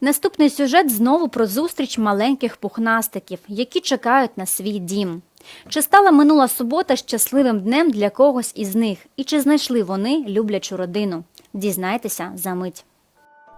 Наступний сюжет знову про зустріч маленьких пухнастиків, які чекають на свій дім. Чи стала минула субота щасливим днем для когось із них? І чи знайшли вони люблячу родину? Дізнайтеся за мить.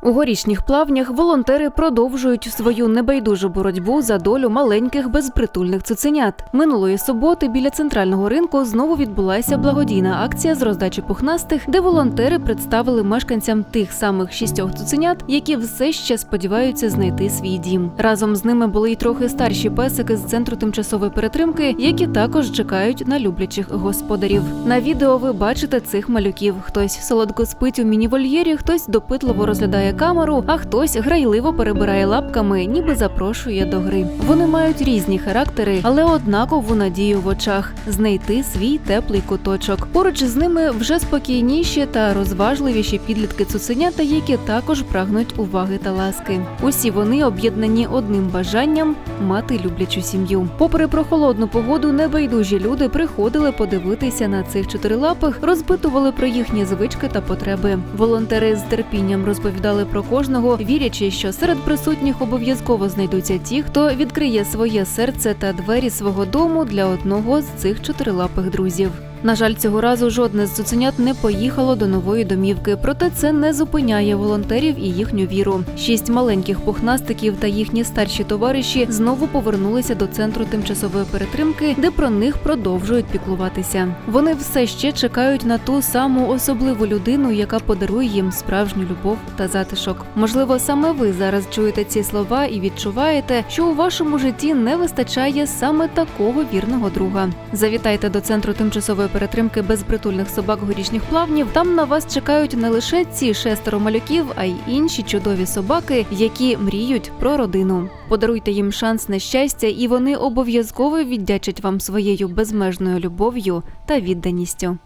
У горішніх плавнях волонтери продовжують свою небайдужу боротьбу за долю маленьких безпритульних цуценят. Минулої суботи біля центрального ринку знову відбулася благодійна акція з роздачі пухнастих, де волонтери представили мешканцям тих самих шістьох цуценят, які все ще сподіваються знайти свій дім. Разом з ними були й трохи старші песики з центру тимчасової перетримки, які також чекають на люблячих господарів. На відео ви бачите цих малюків. Хтось солодко спить у міні-вольєрі, хтось допитливо розглядає камеру, а хтось грайливо перебирає лапками, ніби запрошує до гри. Вони мають різні характери, але однакову надію в очах знайти свій теплий куточок. Поруч з ними вже спокійніші та розважливіші підлітки цуценята, які також прагнуть уваги та ласки. Усі вони об'єднані одним бажанням мати люблячу сім'ю. Попри прохолодну погоду, небайдужі люди приходили подивитися на цих чотирилапих, розпитували про їхні звички та потреби. Волонтери з терпінням розповідали про кожного, вірячи, що серед присутніх обов'язково знайдуться ті, хто відкриє своє серце та двері свого дому для одного з цих чотирилапих друзів. На жаль, цього разу жодне з цуценят не поїхало до нової домівки, проте це не зупиняє волонтерів і їхню віру. Шість маленьких пухнастиків та їхні старші товариші знову повернулися до центру тимчасової перетримки, де про них продовжують піклуватися. Вони все ще чекають на ту саму особливу людину, яка подарує їм справжню любов та затишок. Можливо, саме ви зараз чуєте ці слова і відчуваєте, що у вашому житті не вистачає саме такого вірного друга. Завітайте до центру тимчасової перетримки безпритульних собак горішніх плавнів. Там на вас чекають не лише ці шестеро малюків, а й інші чудові собаки, які мріють про родину. Подаруйте їм шанс на щастя, і вони обов'язково віддячать вам своєю безмежною любов'ю та відданістю.